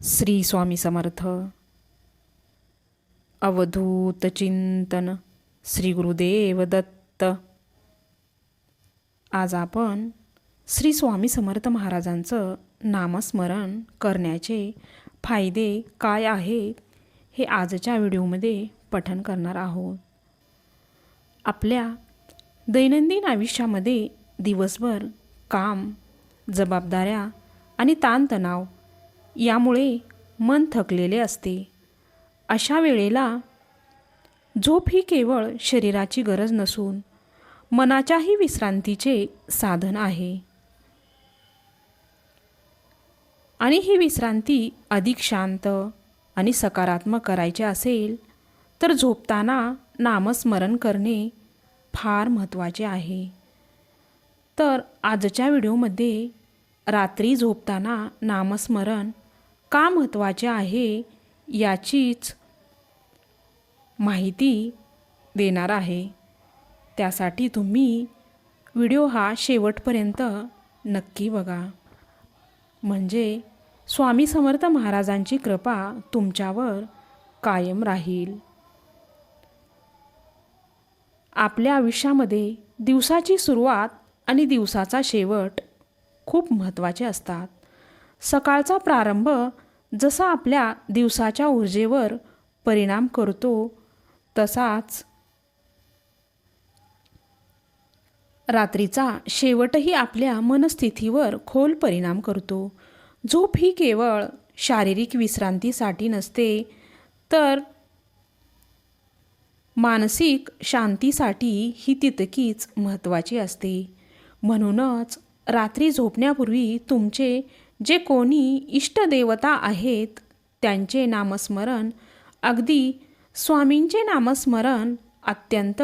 श्री स्वामी समर्थ. अवधूत चिंतन श्री गुरुदेव दत्त. आज आपण श्री स्वामी समर्थ महाराजांचं नामस्मरण करण्याचे फायदे काय आहेत हे आजच्या व्हिडिओमध्ये पठन करणार आहोत. आपल्या दैनंदिन आयुष्यामध्ये दिवसभर काम जबाबदाऱ्या आणि ताणतणाव यामुळे मन थकलेले असते. अशा वेळेला झोप ही केवळ शरीराची गरज नसून मनाच्याही विश्रांतीचे साधन आहे. आणि ही विश्रांती अधिक शांत आणि सकारात्मक करायचे असेल तर झोपताना नामस्मरण करणे फार महत्त्वाचे आहे. तर आजच्या व्हिडिओमध्ये रात्री झोपताना नामस्मरण का महत्त्वाचे आहे याचीच माहिती देणार आहे. त्यासाठी तुम्ही व्हिडिओ हा शेवटपर्यंत नक्की बघा. म्हणजे स्वामी समर्थ महाराजांची कृपा तुमच्यावर कायम राहील. आपल्या आयुष्यामध्ये दिवसाची सुरुवात आणि दिवसाचा शेवट खूप महत्त्वाचे असतात. सकाळचा प्रारंभ जसा आपल्या दिवसाच्या ऊर्जेवर परिणाम करतो तसाच रात्रीचा शेवटही आपल्या मनस्थितीवर खोल परिणाम करतो. झोप ही केवळ शारीरिक विश्रांतीसाठी नसते तर मानसिक शांतीसाठी ही तितकीच महत्त्वाची असते. म्हणूनच रात्री झोपण्यापूर्वी तुमचे जे कोणी इष्टदेवता आहेत त्यांचे नामस्मरण अगदी स्वामींचे नामस्मरण अत्यंत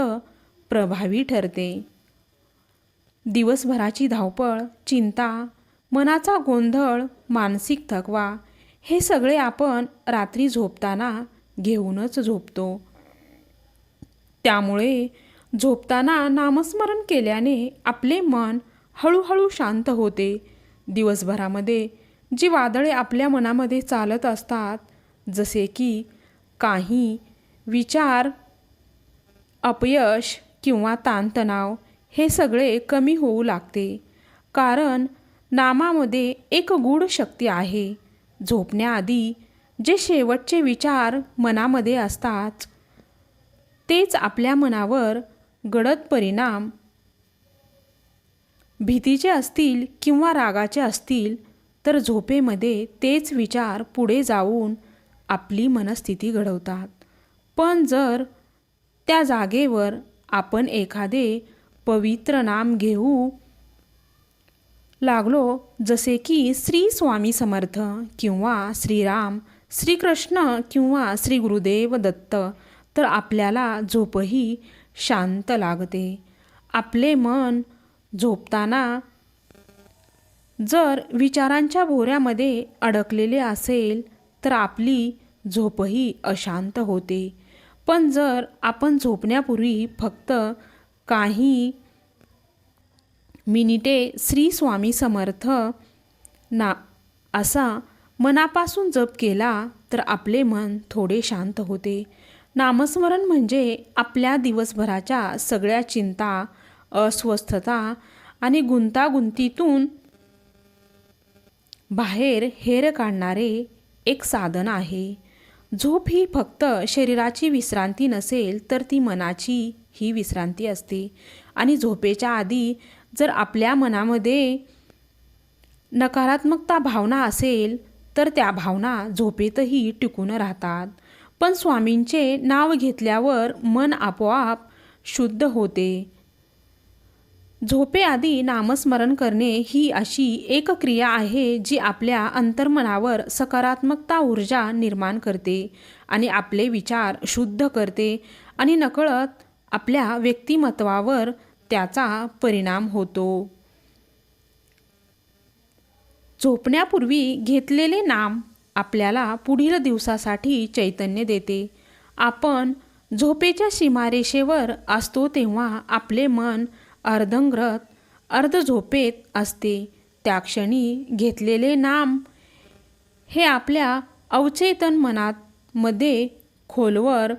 प्रभावी ठरते. दिवसभराची धावपळ चिंता मनाचा गोंधळ मानसिक थकवा हे सगळे आपण रात्री झोपताना घेऊनच झोपतो. त्यामुळे झोपताना नामस्मरण केल्याने आपले मन हळूहळू शांत होते. दिवसभरामध्ये जी वादळे आपल्या मनामध्ये चालत असतात जसे की काही विचार अपयश किंवा ताणतणाव हे सगळे कमी होऊ लागते. कारण नामामध्ये एक गूढ शक्ती आहे. झोपण्याआधी जे शेवटचे विचार मनामध्ये असतात तेच आपल्या मनावर गडद परिणाम भीतीचे असतील किंवा रागाचे असतील तर झोपेमध्ये तेच विचार पुढे जाऊन आपली मनस्थिती घडवतात. पण जर त्या जागेवर आपण एखादे पवित्र नाम घेऊ लागलो जसे की श्री स्वामी समर्थ किंवा श्रीराम श्रीकृष्ण किंवा श्री गुरुदेव दत्त तर आपल्याला झोपही शांत लागते. आपले मन झोपताना जर विचारांच्या भोऱ्यामध्ये अडकलेले असेल तर आपली झोपही अशांत होते. पण जर आपण झोपण्यापूर्वी फक्त काही मिनिटे श्री स्वामी समर्थ ना असा मनापासून जप केला तर आपले मन थोडे शांत होते. नामस्मरण म्हणजे आपल्या दिवसभराच्या सगळ्या चिंता अस्वस्थता आणि गुंतागुंतीतून बाहेर हेर काढणारे एक साधन आहे. झोप ही फक्त शरीराची विश्रांती नसेल तर ती मनाची ही विश्रांती असते. आणि झोपेच्या आधी जर आपल्या मनामध्ये नकारात्मकता भावना असेल तर त्या भावना झोपेतही टिकून राहतात. पण स्वामींचे नाव घेतल्यावर मन आपोआप शुद्ध होते. झोपेआधी नामस्मरण करणे ही अशी एक क्रिया आहे जी आपल्या अंतर्मनावर सकारात्मकता ऊर्जा निर्माण करते आणि आपले विचार शुद्ध करते आणि नकळत आपल्या व्यक्तिमत्वावर त्याचा परिणाम होतो. झोपण्यापूर्वी घेतलेले नाम आपल्याला पुढील दिवसासाठी चैतन्य देते. आपण झोपेच्या सीमारेषेवर असतो तेव्हा आपले मन अर्धंग्रत अर्ध झोपेत असते. त्या क्षणी घेतलेले नाम हे आपल्या अवचेतन मनात मध्ये खोलवर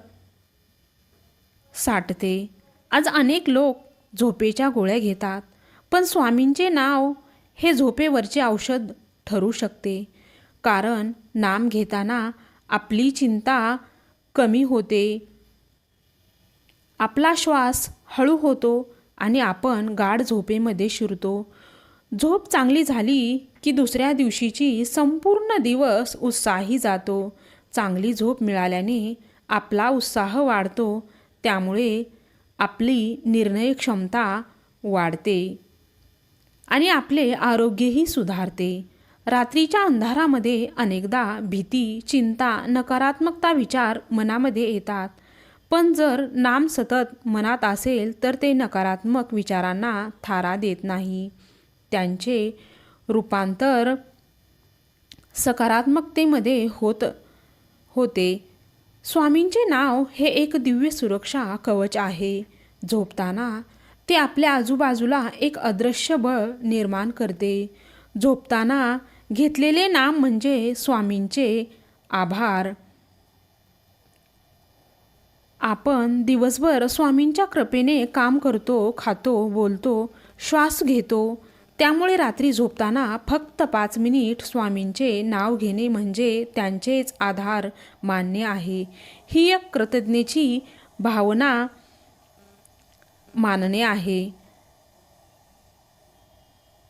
साठते. आज अनेक लोक झोपेच्या गोळ्या घेतात पण स्वामींचे नाव हे झोपेवरचे औषध ठरू शकते. कारण नाम घेताना आपली चिंता कमी होते. आपला श्वास हळू होतो आणि आपण गाढ झोपेमध्ये शिरतो. झोप चांगली झाली की दुसऱ्या दिवशीची संपूर्ण दिवस उत्साही जातो. चांगली झोप मिळाल्याने आपला उत्साह वाढतो. त्यामुळे आपली निर्णय क्षमता वाढते. आणि आपले आरोग्यही सुधारते. रात्रीच्या अंधारामध्ये अनेकदा भीती चिंता नकारात्मकता विचार मनामध्ये येतात. पण जर नाम सतत मनात असेल तर ते नकारात्मक विचारांना थारा देत नाही. त्यांचे रूपांतर सकारात्मकतेमध्ये होत होते. स्वामींचे नाव हे एक दिव्य सुरक्षा कवच आहे. झोपताना ते आपल्या आजूबाजूला एक अदृश्य बळ निर्माण करते. झोपताना घेतलेले नाम म्हणजे स्वामींचे आभार. आपण दिवसभर स्वामींच्या कृपेने काम करतो खातो बोलतो श्वास घेतो. त्यामुळे रात्री झोपताना फक्त पाच मिनिट स्वामींचे नाव घेणे म्हणजे त्यांचेच आधार मान्य आहे. ही एक कृतज्ञतेची भावना मानणे आहे.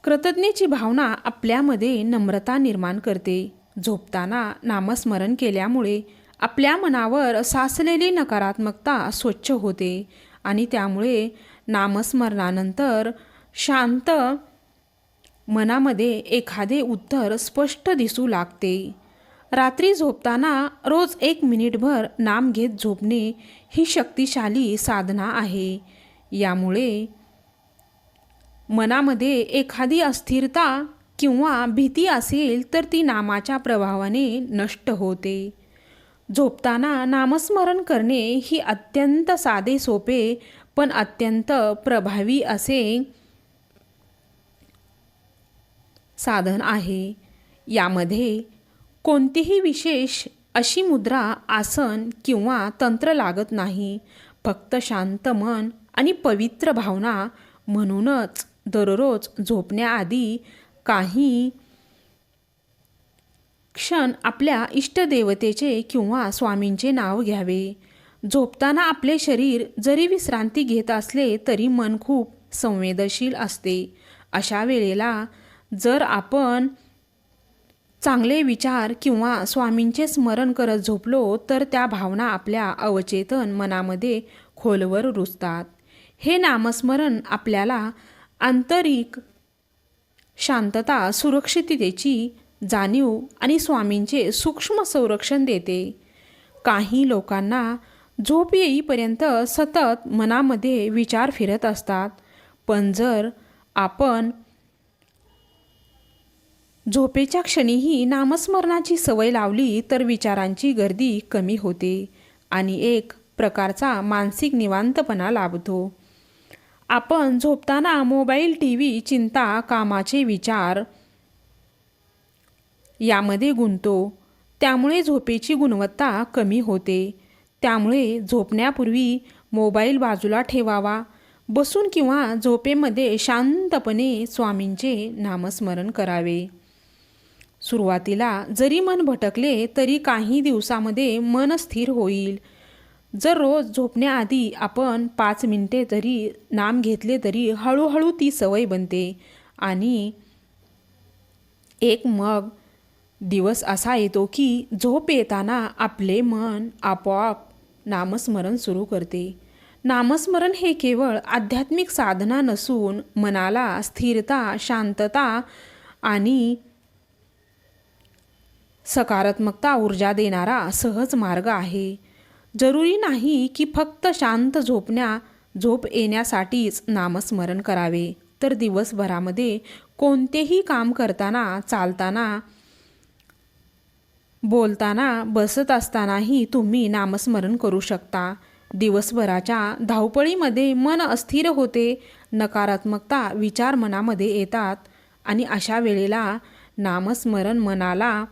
कृतज्ञतेची भावना आपल्यामध्ये नम्रता निर्माण करते. झोपताना नामस्मरण केल्यामुळे आपल्या मनावर साचलेली नकारात्मकता स्वच्छ होते आणि त्यामुळे नामस्मरणानंतर शांत मनामध्ये एखादे उत्तर स्पष्ट दिसू लागते. रात्री झोपताना रोज एक मिनिटभर नाम घेत झोपणे ही शक्तिशाली साधना आहे. यामुळे मनामध्ये एखादी अस्थिरता किंवा भीती असेल तर ती नामाच्या प्रभावाने नष्ट होते. झोपताना नामस्मरण करणे ही अत्यंत साधे सोपे पण अत्यंत प्रभावी असे साधन आहे. यामध्ये कोणतीही विशेष अशी मुद्रा आसन किंवा तंत्र लागत नाही. फक्त शांत मन आणि पवित्र भावना म्हणूनच दररोज झोपण्याआधी काही क्षण आपल्या इष्टदेवतेचे किंवा स्वामींचे नाव घ्यावे. झोपताना आपले शरीर जरी विश्रांती घेत असले तरी मन खूप संवेदनशील असते. अशा वेळेला जर आपण चांगले विचार किंवा स्वामींचे स्मरण करत झोपलो तर त्या भावना आपल्या अवचेतन मनामध्ये खोलवर रुजतात. हे नामस्मरण आपल्याला आंतरिक शांतता सुरक्षिततेची जाणीव आणि स्वामींचे सूक्ष्म संरक्षण देते. काही लोकांना झोप येईपर्यंत सतत मनामध्ये विचार फिरत असतात. पण जर आपण झोपेच्या क्षणीही नामस्मरणाची सवय लावली तर विचारांची गर्दी कमी होते आणि एक प्रकारचा मानसिक निवांतपणा लाभतो. आपण झोपताना मोबाईल टी व्ही चिंता कामाचे विचार यामध्ये गुंतो. त्यामुळे झोपेची गुणवत्ता कमी होते. त्यामुळे झोपण्यापूर्वी मोबाईल बाजूला ठेवावा. बसून किंवा झोपेमध्ये शांतपणे स्वामींचे नामस्मरण करावे. सुरुवातीला जरी मन भटकले तरी काही दिवसामध्ये मन स्थिर होईल. जर रोज झोपण्याआधी आपण पाच मिनटे तरी नाम घेतले तरी हळूहळू ती सवय बनते आणि एक मग दिवस असा येतो की झोप येताना आपले मन आपोआप नामस्मरण सुरू करते. नामस्मरण हे केवळ आध्यात्मिक साधना नसून मनाला स्थिरता शांतता आणि सकारात्मकता ऊर्जा देणारा सहज मार्ग आहे. जरुरी नाही की फक्त शांत झोपण्या झोप येण्यासाठीच नामस्मरण करावे. तर दिवसभरामध्ये कोणतेही काम करताना चालताना बोलताना बसत असतानाही तुम्ही नामस्मरण करू शकता. दिवसभराच्या धावपळीमध्ये मन अस्थिर होते नकारात्मकता विचार मनामध्ये येतात आणि अशा वेळेला नामस्मरण मनाला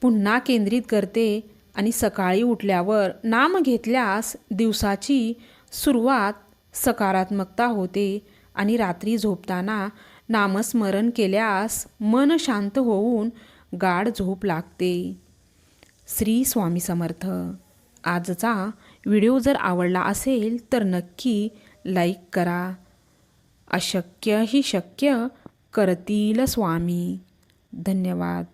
पुन्हा केंद्रित करते आणि सकाळी उठल्यावर नाम घेतल्यास दिवसाची सुरुवात सकारात्मकता होते आणि रात्री झोपताना नामस्मरण केल्यास मन शांत होऊन गाढ झोप लागते. श्री स्वामी समर्थ. आजचा व्हिडिओ जर आवडला असेल तर नक्की लाईक करा. अशक्य ही शक्य करतील स्वामी. धन्यवाद.